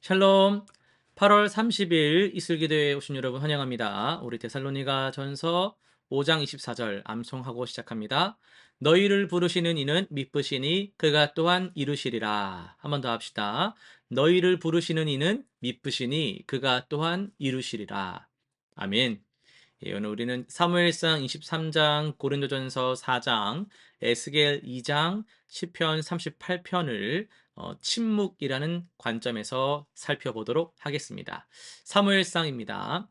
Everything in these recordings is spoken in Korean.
샬롬. 8월 30일 이슬기도에 오신 여러분 환영합니다. 우리 데살로니가 전서 5장 24절 암송하고 시작합니다. 너희를 부르시는 이는 미쁘시니 그가 또한 이루시리라. 한번 더 합시다. 너희를 부르시는 이는 미쁘시니 그가 또한 이루시리라. 아멘. 예, 오늘 우리는 사무엘상 23장, 고린도전서 4장, 에스겔 2장, 시편 38편을 어, 침묵이라는 관점에서 살펴보도록 하겠습니다. 사무엘상입니다.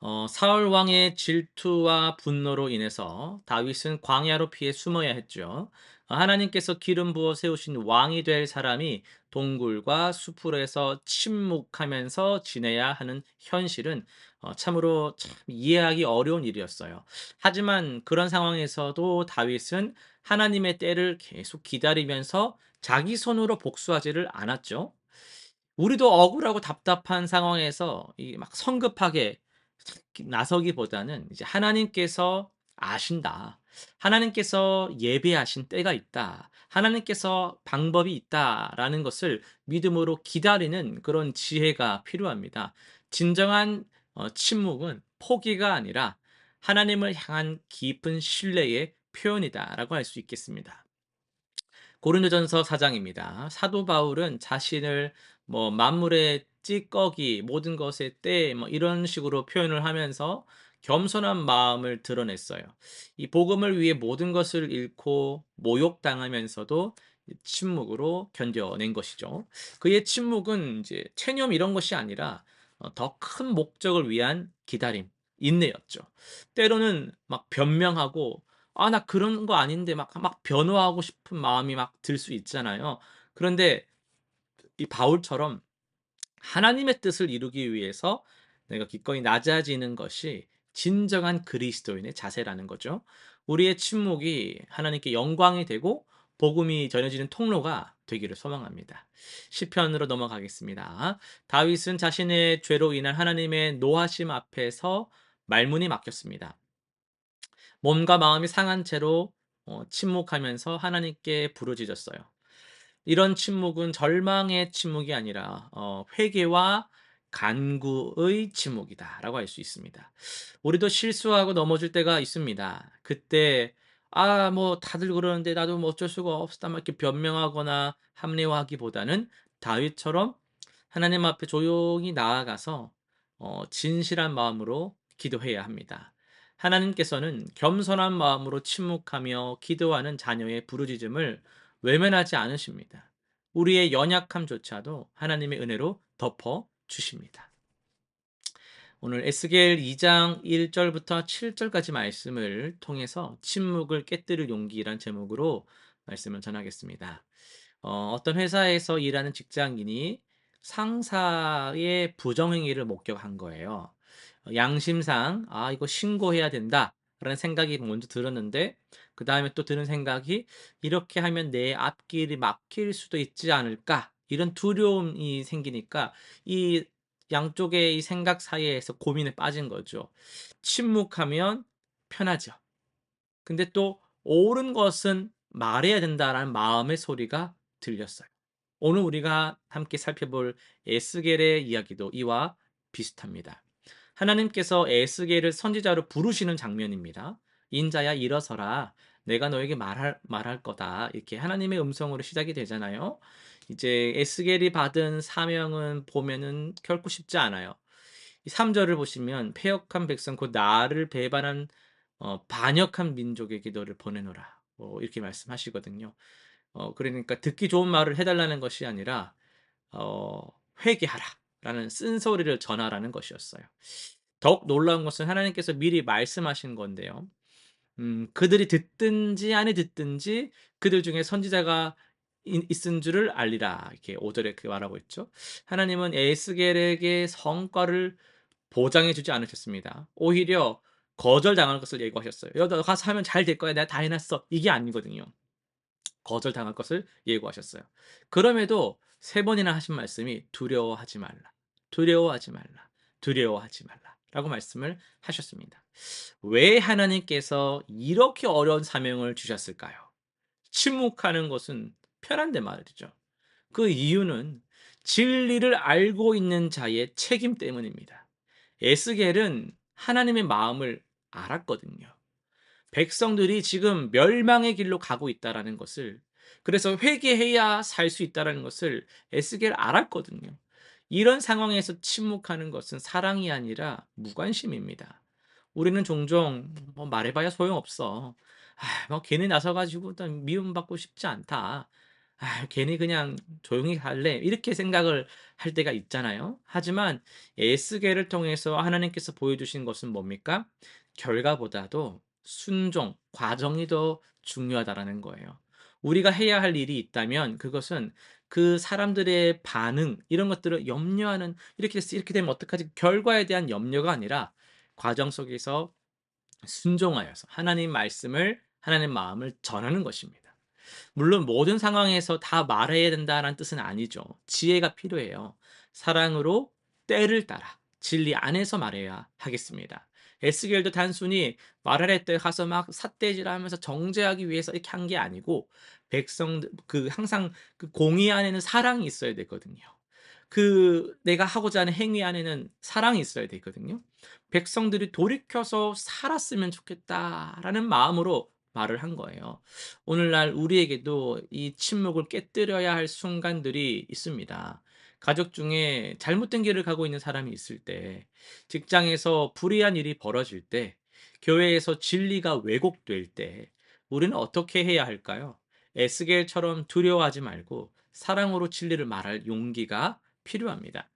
어, 사울 왕의 질투와 분노로 인해서 다윗은 광야로 피해 숨어야 했죠. 어, 하나님께서 기름 부어 세우신 왕이 될 사람이 동굴과 수풀에서 침묵하면서 지내야 하는 현실은 어, 참으로 참 이해하기 어려운 일이었어요. 하지만 그런 상황에서도 다윗은 하나님의 때를 계속 기다리면서 자기 손으로 복수하지를 않았죠. 우리도 억울하고 답답한 상황에서 이 막 성급하게 나서기보다는 이제 하나님께서 아신다. 하나님께서 예배하신 때가 있다. 하나님께서 방법이 있다라는 것을 믿음으로 기다리는 그런 지혜가 필요합니다. 진정한 어, 침묵은 포기가 아니라 하나님을 향한 깊은 신뢰의 표현이다라고 할 수 있겠습니다. 고린도전서 4장입니다. 사도 바울은 자신을 뭐 만물의 찌꺼기, 모든 것의 때, 뭐 이런 식으로 표현을 하면서 겸손한 마음을 드러냈어요. 이 복음을 위해 모든 것을 잃고 모욕당하면서도 침묵으로 견뎌낸 것이죠. 그의 침묵은 이제 체념 이런 것이 아니라 어, 더큰 목적을 위한 기다림, 인내였죠. 때로는 막 변명하고 아, 나 그런 거 아닌데 막, 막 변호하고 싶은 마음이 막 들 수 있잖아요. 그런데 이 바울처럼 하나님의 뜻을 이루기 위해서 내가 기꺼이 낮아지는 것이 진정한 그리스도인의 자세라는 거죠. 우리의 침묵이 하나님께 영광이 되고 복음이 전해지는 통로가 되기를 소망합니다. 시편으로 넘어가겠습니다. 다윗은 자신의 죄로 인한 하나님의 노하심 앞에서 말문이 막혔습니다. 몸과 마음이 상한 채로 어, 침묵하면서 하나님께 부르짖었어요. 이런 침묵은 절망의 침묵이 아니라 어, 회개와 간구의 침묵이다라고 할 수 있습니다. 우리도 실수하고 넘어질 때가 있습니다. 그때 아, 뭐 다들 그러는데 나도 뭐 어쩔 수가 없다 막 이렇게 변명하거나 합리화하기보다는 다윗처럼 하나님 앞에 조용히 나아가서 어, 진실한 마음으로 기도해야 합니다. 하나님께서는 겸손한 마음으로 침묵하며 기도하는 자녀의 부르짖음을 외면하지 않으십니다. 우리의 연약함조차도 하나님의 은혜로 덮어 주십니다. 오늘 에스겔 2장 1절부터 7절까지 말씀을 통해서 침묵을 깨뜨릴 용기란 제목으로 말씀을 전하겠습니다. 어, 어떤 회사에서 일하는 직장인이 상사의 부정행위를 목격한 거예요. 양심상 아 이거 신고해야 된다 라는 생각이 먼저 들었는데 그 다음에 또 드는 생각이 이렇게 하면 내 앞길이 막힐 수도 있지 않을까 이런 두려움이 생기니까 이 양쪽의 이 생각 사이에서 고민에 빠진 거죠. 침묵하면 편하죠. 근데 또 옳은 것은 말해야 된다라는 마음의 소리가 들렸어요. 오늘 우리가 함께 살펴볼 에스겔의 이야기도 이와 비슷합니다. 하나님께서 에스겔을 선지자로 부르시는 장면입니다. 인자야 일어서라. 내가 너에게 말할 말할 거다. 이렇게 하나님의 음성으로 시작이 되잖아요. 이제 에스겔이 받은 사명은 보면은 결코 쉽지 않아요. 3절을 보시면 패역한 백성 곧 나를 배반한 어, 반역한 민족에게 너를 보내노라. 뭐 이렇게 말씀하시거든요. 어, 그러니까 듣기 좋은 말을 해달라는 것이 아니라 어, 회개하라 라는 쓴소리를 전하라는 것이었어요. 더욱 놀라운 것은 하나님께서 미리 말씀하신 건데요. 음, 그들이 듣든지 아니 듣든지 그들 중에 선지자가 있은 줄을 알리라. 이렇게 5절에 그 말하고 있죠. 하나님은 에스겔에게 성과를 보장해 주지 않으셨습니다. 오히려 거절당할 것을 예고하셨어요. 여기 가서 하면 잘 될 거야. 내가 다 해놨어. 이게 아니거든요. 거절당할 것을 예고하셨어요. 그럼에도 세 번이나 하신 말씀이 두려워하지 말라. 두려워하지 말라. 두려워하지 말라. 라고 말씀을 하셨습니다. 왜 하나님께서 이렇게 어려운 사명을 주셨을까요? 침묵하는 것은 편한데 말이죠. 그 이유는 진리를 알고 있는 자의 책임 때문입니다. 에스겔은 하나님의 마음을 알았거든요. 백성들이 지금 멸망의 길로 가고 있다라는 것을 그래서 회개해야 살 수 있다라는 것을 에스겔 알았거든요. 이런 상황에서 침묵하는 것은 사랑이 아니라 무관심입니다. 우리는 종종 뭐 말해봐야 소용없어. 아, 뭐 괜히 나서가지고 미움받고 싶지 않다. 아, 괜히 그냥 조용히 할래. 이렇게 생각을 할 때가 있잖아요. 하지만 에스겔을 통해서 하나님께서 보여주신 것은 뭡니까? 결과보다도 순종, 과정이 더 중요하다라는 거예요. 우리가 해야 할 일이 있다면 그것은 그 사람들의 반응 이런 것들을 염려하는 이렇게 됐 이렇게 되면 어떡하지? 결과에 대한 염려가 아니라 과정 속에서 순종하여서 하나님 말씀을 하나님 마음을 전하는 것입니다. 물론 모든 상황에서 다 말해야 된다라는 뜻은 아니죠. 지혜가 필요해요. 사랑으로 때를 따라 진리 안에서 말해야 하겠습니다. 에스겔도 단순히 말할 때 가서 막 삿대질 하면서 정죄하기 위해서 이렇게 한 게 아니고 백성들 그 항상 그 공의 안에는 사랑이 있어야 되거든요. 그 내가 하고자 하는 행위 안에는 사랑이 있어야 되거든요. 백성들이 돌이켜서 살았으면 좋겠다라는 마음으로 말을 한 거예요. 오늘날 우리에게도 이 침묵을 깨뜨려야 할 순간들이 있습니다. 가족 중에 잘못된 길을 가고 있는 사람이 있을 때, 직장에서 불의한 일이 벌어질 때, 교회에서 진리가 왜곡될 때, 우리는 어떻게 해야 할까요? 에스겔처럼 두려워하지 말고 사랑으로 진리를 말할 용기가 필요합니다.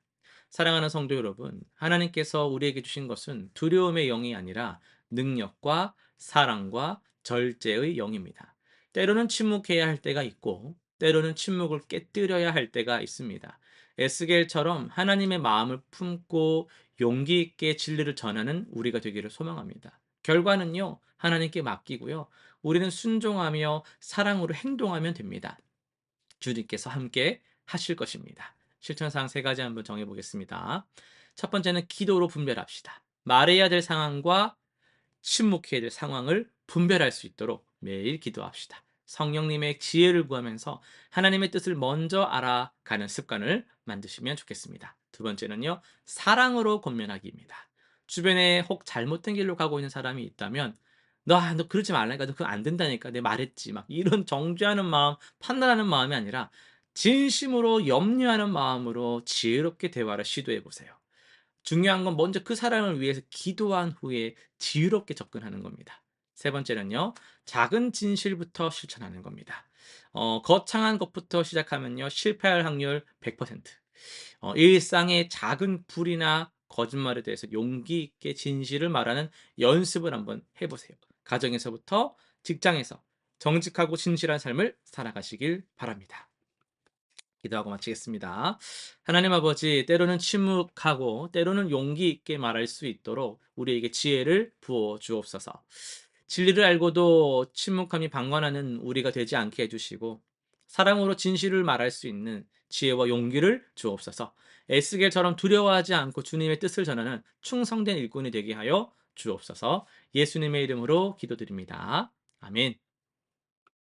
사랑하는 성도 여러분, 하나님께서 우리에게 주신 것은 두려움의 영이 아니라 능력과 사랑과 절제의 영입니다. 때로는 침묵해야 할 때가 있고 때로는 침묵을 깨뜨려야 할 때가 있습니다. 에스겔처럼 하나님의 마음을 품고 용기 있게 진리를 전하는 우리가 되기를 소망합니다. 결과는요, 하나님께 맡기고요. 우리는 순종하며 사랑으로 행동하면 됩니다. 주님께서 함께 하실 것입니다. 실천사항 세 가지 한번 정해 보겠습니다. 첫 번째는 기도로 분별합시다. 말해야 될 상황과 침묵해야 될 상황을 분별할 수 있도록 매일 기도합시다. 성령님의 지혜를 구하면서 하나님의 뜻을 먼저 알아가는 습관을 만드시면 좋겠습니다. 두 번째는요, 사랑으로 권면하기입니다. 주변에 혹 잘못된 길로 가고 있는 사람이 있다면, 너, 아, 너 그러지 말라니까, 너 그거 안 된다니까, 내 말했지. 막 이런 정죄하는 마음, 판단하는 마음이 아니라, 진심으로 염려하는 마음으로 지혜롭게 대화를 시도해 보세요. 중요한 건 먼저 그 사람을 위해서 기도한 후에 지혜롭게 접근하는 겁니다. 세 번째는요, 작은 진실부터 실천하는 겁니다. 어, 거창한 것부터 시작하면요, 실패할 확률 100%. 어, 일상의 작은 불이나 거짓말에 대해서 용기 있게 진실을 말하는 연습을 한번 해보세요. 가정에서부터 직장에서 정직하고 진실한 삶을 살아가시길 바랍니다. 기도하고 마치겠습니다. 하나님 아버지, 때로는 침묵하고 때로는 용기 있게 말할 수 있도록 우리에게 지혜를 부어 주옵소서. 진리를 알고도 침묵함이 방관하는 우리가 되지 않게 해주시고 사랑으로 진실을 말할 수 있는 지혜와 용기를 주옵소서. 에스겔처럼 두려워하지 않고 주님의 뜻을 전하는 충성된 일꾼이 되게 하여 주옵소서. 예수님의 이름으로 기도드립니다. 아멘.